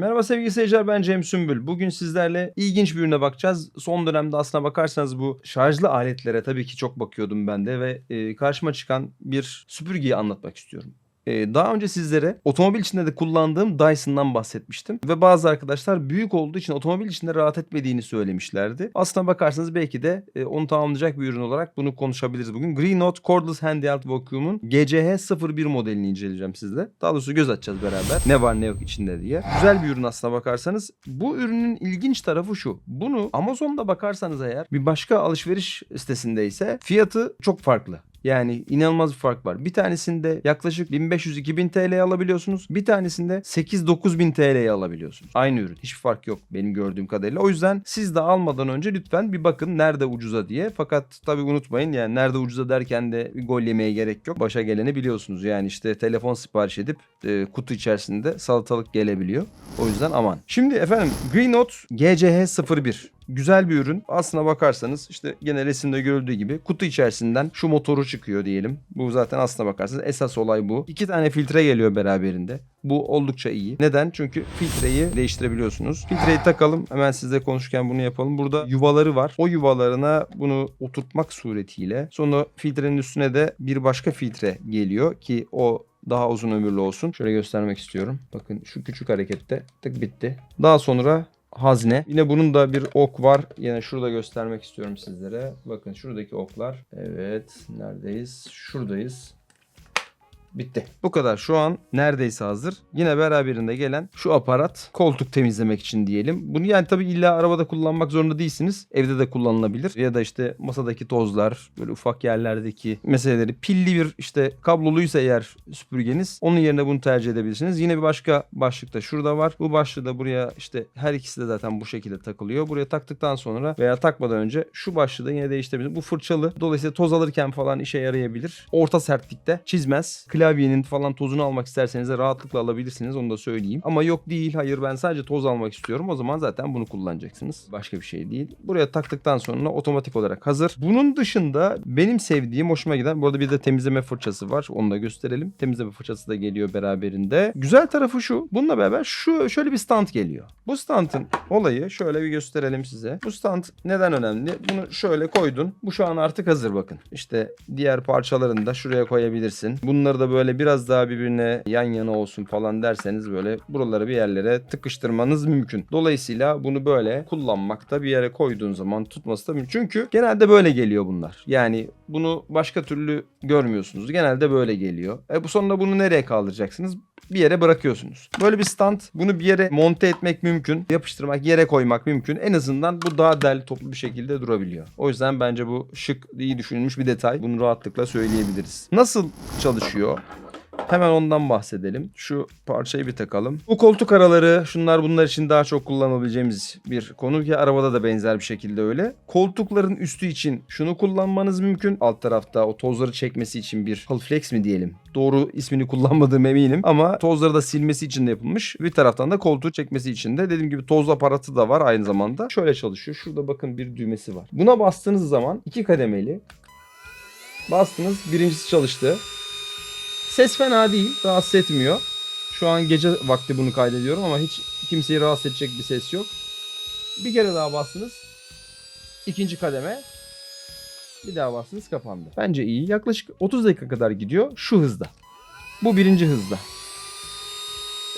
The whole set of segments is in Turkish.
Merhaba sevgili seyirciler ben Cem Sümbül. Bugün sizlerle ilginç bir ürüne bakacağız. Son dönemde aslına bakarsanız bu şarjlı aletlere tabii ki çok bakıyordum ben de ve e, karşıma çıkan bir süpürgeyi anlatmak istiyorum. E, daha önce sizlere otomobil içinde de kullandığım Dyson'dan bahsetmiştim. Ve bazı arkadaşlar büyük olduğu için otomobil içinde rahat etmediğini söylemişlerdi. Aslına bakarsanız belki de e, onu tamamlayacak bir ürün olarak bunu konuşabiliriz bugün. Green Note Cordless Handheld Vacuum'un GCH01 modelini inceleyeceğim sizle. Daha doğrusu göz açacağız beraber. Ne var ne yok içinde diye. Güzel bir ürün aslına bakarsanız. Bu ürünün ilginç tarafı şu. Bunu Amazon'da bakarsanız eğer bir başka alışveriş sitesindeyse fiyatı çok farklı. Yani inanılmaz bir fark var. Bir tanesinde yaklaşık 1500-2000 TL'ye alabiliyorsunuz. Bir tanesinde 8-9 bin TL'ye alabiliyorsunuz. Aynı ürün. Hiçbir fark yok benim gördüğüm kadarıyla. O yüzden siz de almadan önce lütfen bir bakın nerede ucuza diye. Fakat tabii unutmayın yani nerede ucuza derken de gol yemeye gerek yok. Başa geleni biliyorsunuz. Yani işte telefon sipariş edip e, kutu içerisinde salatalık gelebiliyor. O yüzden aman. Şimdi efendim Green Note GCH01 güzel bir ürün. Aslına bakarsanız işte gene resimde görüldüğü gibi kutu içerisinden şu motoru çıkıyor diyelim. Bu zaten aslına bakarsanız esas olay bu. İki tane filtre geliyor beraberinde. Bu oldukça iyi. Neden? Çünkü filtreyi değiştirebiliyorsunuz. Filtreyi takalım. Hemen sizle konuşurken bunu yapalım. Burada yuvaları var. O yuvalarına bunu oturtmak suretiyle sonra filtrenin üstüne de bir başka filtre geliyor ki o daha uzun ömürlü olsun. Şöyle göstermek istiyorum. Bakın şu küçük harekette tık bitti. Daha sonra hazne. Yine bunun da bir ok var. Yine şurada göstermek istiyorum sizlere. Bakın şuradaki oklar. Evet. Neredeyiz? Şuradayız. Bitti. Bu kadar. Şu an neredeyse hazır. Yine beraberinde gelen şu aparat koltuk temizlemek için diyelim. Bunu yani tabii illa arabada kullanmak zorunda değilsiniz. Evde de kullanılabilir. Ya da işte masadaki tozlar, böyle ufak yerlerdeki meseleleri pilli bir işte kabloluysa eğer süpürgeniz onun yerine bunu tercih edebilirsiniz. Yine bir başka başlık da şurada var. Bu başlığı da buraya işte her ikisi de zaten bu şekilde takılıyor. Buraya taktıktan sonra veya takmadan önce şu başlığı da yine değiştirebilirsiniz. Bu fırçalı. Dolayısıyla toz alırken falan işe yarayabilir. Orta sertlikte çizmez. Klavyenin falan tozunu almak isterseniz de rahatlıkla alabilirsiniz. Onu da söyleyeyim. Ama yok değil hayır ben sadece toz almak istiyorum. O zaman zaten bunu kullanacaksınız. Başka bir şey değil. Buraya taktıktan sonra otomatik olarak hazır. Bunun dışında benim sevdiğim hoşuma giden bu arada bir de temizleme fırçası var. Onu da gösterelim. Temizleme fırçası da geliyor beraberinde. Güzel tarafı şu. Bununla beraber şu şöyle bir stand geliyor. Bu standın olayı şöyle bir gösterelim size. Bu stand neden önemli? Bunu şöyle koydun. Bu şu an artık hazır bakın. İşte diğer parçalarını da şuraya koyabilirsin. Bunları da böyle biraz daha birbirine yan yana olsun falan derseniz böyle buraları bir yerlere tıkıştırmanız mümkün. Dolayısıyla bunu böyle kullanmakta bir yere koyduğun zaman tutması da mümkün. Çünkü genelde böyle geliyor bunlar. Yani bunu başka türlü görmüyorsunuz. Genelde böyle geliyor. E bu sonra bunu nereye kaldıracaksınız? Bir yere bırakıyorsunuz. Böyle bir stand bunu bir yere monte etmek mümkün. Yapıştırmak, yere koymak mümkün. En azından bu daha derli toplu bir şekilde durabiliyor. O yüzden bence bu şık, iyi düşünülmüş bir detay. Bunu rahatlıkla söyleyebiliriz. Nasıl çalışıyor? Hemen ondan bahsedelim. Şu parçayı bir takalım. Bu koltuk araları şunlar bunlar için daha çok kullanabileceğimiz bir konu ki arabada da benzer bir şekilde öyle. Koltukların üstü için şunu kullanmanız mümkün. Alt tarafta o tozları çekmesi için bir Hull Flex mi diyelim. Doğru ismini kullanmadığım eminim ama tozları da silmesi için de yapılmış. Bir taraftan da koltuğu çekmesi için de dediğim gibi toz aparatı da var aynı zamanda. Şöyle çalışıyor. Şurada bakın bir düğmesi var. Buna bastığınız zaman iki kademeli bastınız. Birincisi çalıştı. Ses fena değil. Rahatsız etmiyor. Şu an gece vakti bunu kaydediyorum ama hiç kimseyi rahatsız edecek bir ses yok. Bir kere daha bastınız. İkinci kademe. Bir daha bastınız kapandı. Bence iyi. Yaklaşık 30 dakika kadar gidiyor şu hızda. Bu birinci hızda.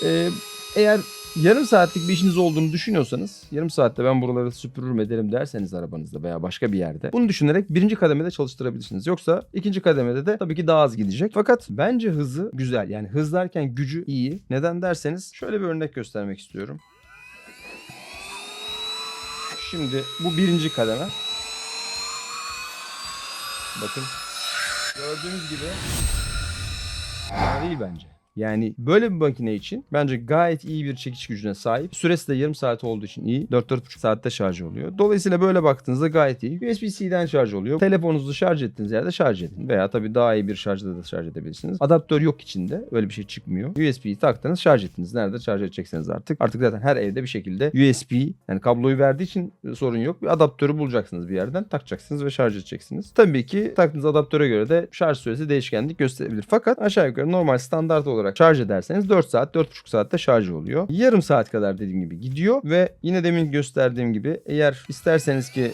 Ee, eğer yarım saatlik bir işiniz olduğunu düşünüyorsanız yarım saatte ben buraları süpürürüm ederim derseniz arabanızda veya başka bir yerde bunu düşünerek birinci kademede çalıştırabilirsiniz. Yoksa ikinci kademede de tabii ki daha az gidecek. Fakat bence hızı güzel. Yani hız derken gücü iyi. Neden derseniz şöyle bir örnek göstermek istiyorum. Şimdi bu birinci kademe. Bakın. Gördüğünüz gibi fena değil bence. Yani böyle bir makine için bence gayet iyi bir çekiş gücüne sahip. Süresi de yarım saat olduğu için iyi. 4-4,5 saatte şarj oluyor. Dolayısıyla böyle baktığınızda gayet iyi. USB-C'den şarj oluyor. Telefonunuzu şarj ettiğiniz yerde şarj edin. Veya tabii daha iyi bir şarjda da şarj edebilirsiniz. Adaptör yok içinde. Öyle bir şey çıkmıyor. USB'yi taktınız şarj ettiniz. Nerede şarj edecekseniz artık. Artık zaten her evde bir şekilde USB yani kabloyu verdiği için sorun yok. Bir adaptörü bulacaksınız bir yerden. Takacaksınız ve şarj edeceksiniz. Tabii ki taktığınız adaptöre göre de şarj süresi değişkenlik gösterebilir. Fakat aşağı yukarı normal standart olarak olarak şarj ederseniz 4 saat 4,5 saatte şarj oluyor. Yarım saat kadar dediğim gibi gidiyor ve yine demin gösterdiğim gibi eğer isterseniz ki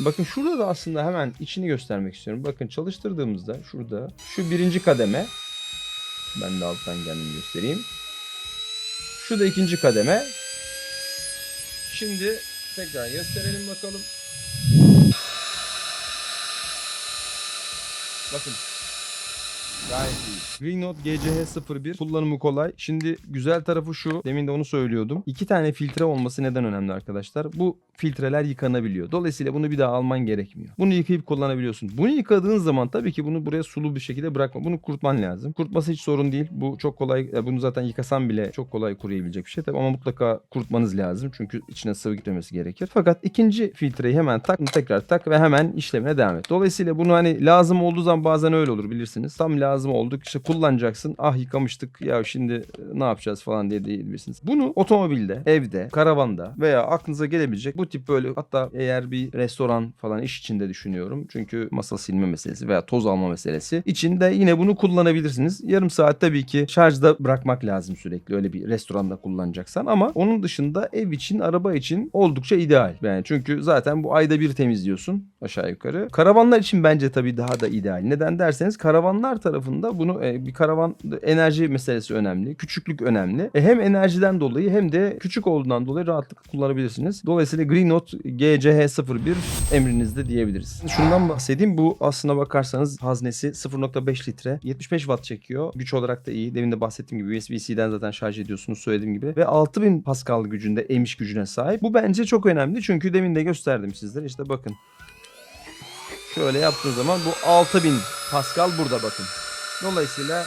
Bakın şurada da aslında hemen içini göstermek istiyorum. Bakın çalıştırdığımızda şurada şu birinci kademe ben de alttan kendimi göstereyim. Şu da ikinci kademe. Şimdi tekrar gösterelim bakalım. Bakın. Gayet iyi. Note GCH01 kullanımı kolay. Şimdi güzel tarafı şu. Demin de onu söylüyordum. İki tane filtre olması neden önemli arkadaşlar? Bu filtreler yıkanabiliyor. Dolayısıyla bunu bir daha alman gerekmiyor. Bunu yıkayıp kullanabiliyorsun. Bunu yıkadığın zaman tabii ki bunu buraya sulu bir şekilde bırakma. Bunu kurutman lazım. Kurutması hiç sorun değil. Bu çok kolay. e, Bunu zaten yıkasan bile çok kolay kuruyabilecek bir şey. Tabii ama mutlaka kurutmanız lazım. Çünkü içine sıvı gitmemesi gerekir. Fakat ikinci filtreyi hemen tak, tekrar tak ve hemen işlemine devam et. Dolayısıyla bunu hani lazım olduğu zaman bazen öyle olur bilirsiniz. Tam lazım olduk işte kullanacaksın. Ah yıkamıştık ya şimdi e, ne yapacağız falan diye diyebilirsiniz. Bunu otomobilde, evde, karavanda veya aklınıza gelebilecek bu tip böyle hatta eğer bir restoran falan iş içinde düşünüyorum. Çünkü masa silme meselesi veya toz alma meselesi içinde yine bunu kullanabilirsiniz. Yarım saat tabii ki şarjda bırakmak lazım sürekli öyle bir restoranda kullanacaksan ama onun dışında ev için, araba için oldukça ideal. Yani çünkü zaten bu ayda bir temizliyorsun aşağı yukarı. Karavanlar için bence tabii daha da ideal. Neden derseniz karavanlar tarafında bunu e, bir karavan enerji meselesi önemli. Küçüklük önemli. E, hem enerjiden dolayı hem de küçük olduğundan dolayı rahatlıkla kullanabilirsiniz. Dolayısıyla Green Note GCH01 emrinizde diyebiliriz. Şundan bahsedeyim. Bu aslına bakarsanız haznesi 0.5 litre. 75 watt çekiyor. Güç olarak da iyi. Demin de bahsettiğim gibi USB-C'den zaten şarj ediyorsunuz söylediğim gibi. Ve 6000 Pascal gücünde emiş gücüne sahip. Bu bence çok önemli. Çünkü demin de gösterdim sizlere. İşte bakın. Şöyle yaptığın zaman bu 6000 Pascal burada bakın. Dolayısıyla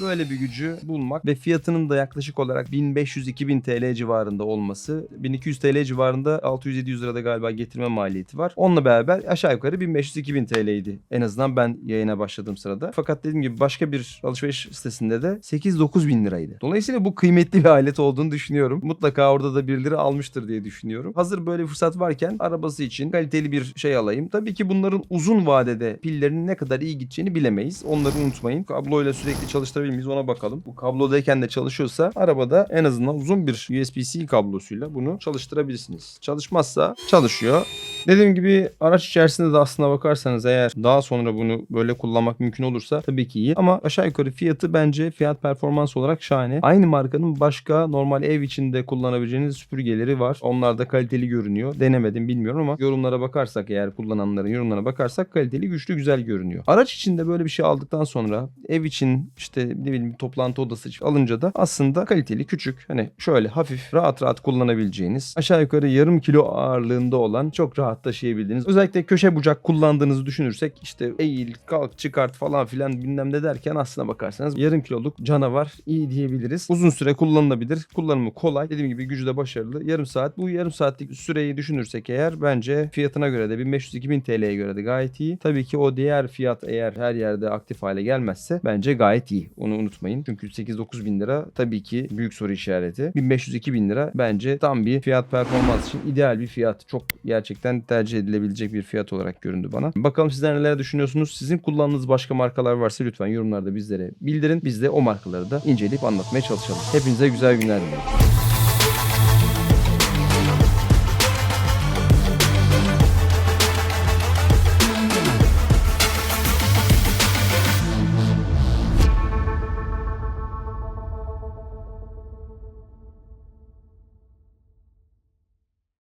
böyle bir gücü bulmak ve fiyatının da yaklaşık olarak 1500-2000 TL civarında olması. 1200 TL civarında 600-700 lirada galiba getirme maliyeti var. Onunla beraber aşağı yukarı 1500-2000 TL'ydi. En azından ben yayına başladığım sırada. Fakat dediğim gibi başka bir alışveriş sitesinde de 8-9 bin liraydı. Dolayısıyla bu kıymetli bir alet olduğunu düşünüyorum. Mutlaka orada da birileri almıştır diye düşünüyorum. Hazır böyle bir fırsat varken arabası için kaliteli bir şey alayım. Tabii ki bunların uzun vadede pillerinin ne kadar iyi gideceğini bilemeyiz. Onları unutmayın. Kabloyla sürekli çalıştırabilir miyiz ona bakalım. Bu kablodayken de çalışıyorsa arabada en azından uzun bir USB-C kablosuyla bunu çalıştırabilirsiniz. Çalışmazsa çalışıyor. Dediğim gibi araç içerisinde de aslına bakarsanız eğer daha sonra bunu böyle kullanmak mümkün olursa tabii ki iyi. Ama aşağı yukarı fiyatı bence fiyat performans olarak şahane. Aynı markanın başka normal ev içinde kullanabileceğiniz süpürgeleri var. Onlar da kaliteli görünüyor. Denemedim bilmiyorum ama yorumlara bakarsak eğer kullananların yorumlarına bakarsak kaliteli güçlü güzel görünüyor. Araç içinde böyle bir şey aldıktan sonra ev için işte ne bileyim toplantı odası alınca da aslında kaliteli küçük hani şöyle hafif rahat rahat kullanabileceğiniz aşağı yukarı yarım kilo ağırlığında olan çok rahat taşıyabildiğiniz özellikle köşe bucak kullandığınızı düşünürsek işte eğil kalk çıkart falan filan bilmem ne derken aslına bakarsanız yarım kiloluk canavar iyi diyebiliriz. Uzun süre kullanılabilir. Kullanımı kolay. Dediğim gibi gücü de başarılı. Yarım saat. Bu yarım saatlik süreyi düşünürsek eğer bence fiyatına göre de 1500-2000 TL'ye göre de gayet iyi. Tabii ki o diğer fiyat eğer her yerde aktif hale gelmezse bence gayet iyi. Onu unutmayın. Çünkü 8-9 bin lira tabii ki büyük soru işareti. 1500-2000 bin lira bence tam bir fiyat performans için ideal bir fiyat. Çok gerçekten tercih edilebilecek bir fiyat olarak göründü bana. Bakalım sizler neler düşünüyorsunuz? Sizin kullandığınız başka markalar varsa lütfen yorumlarda bizlere bildirin. Biz de o markaları da inceleyip anlatmaya çalışalım. Hepinize güzel günler diliyorum.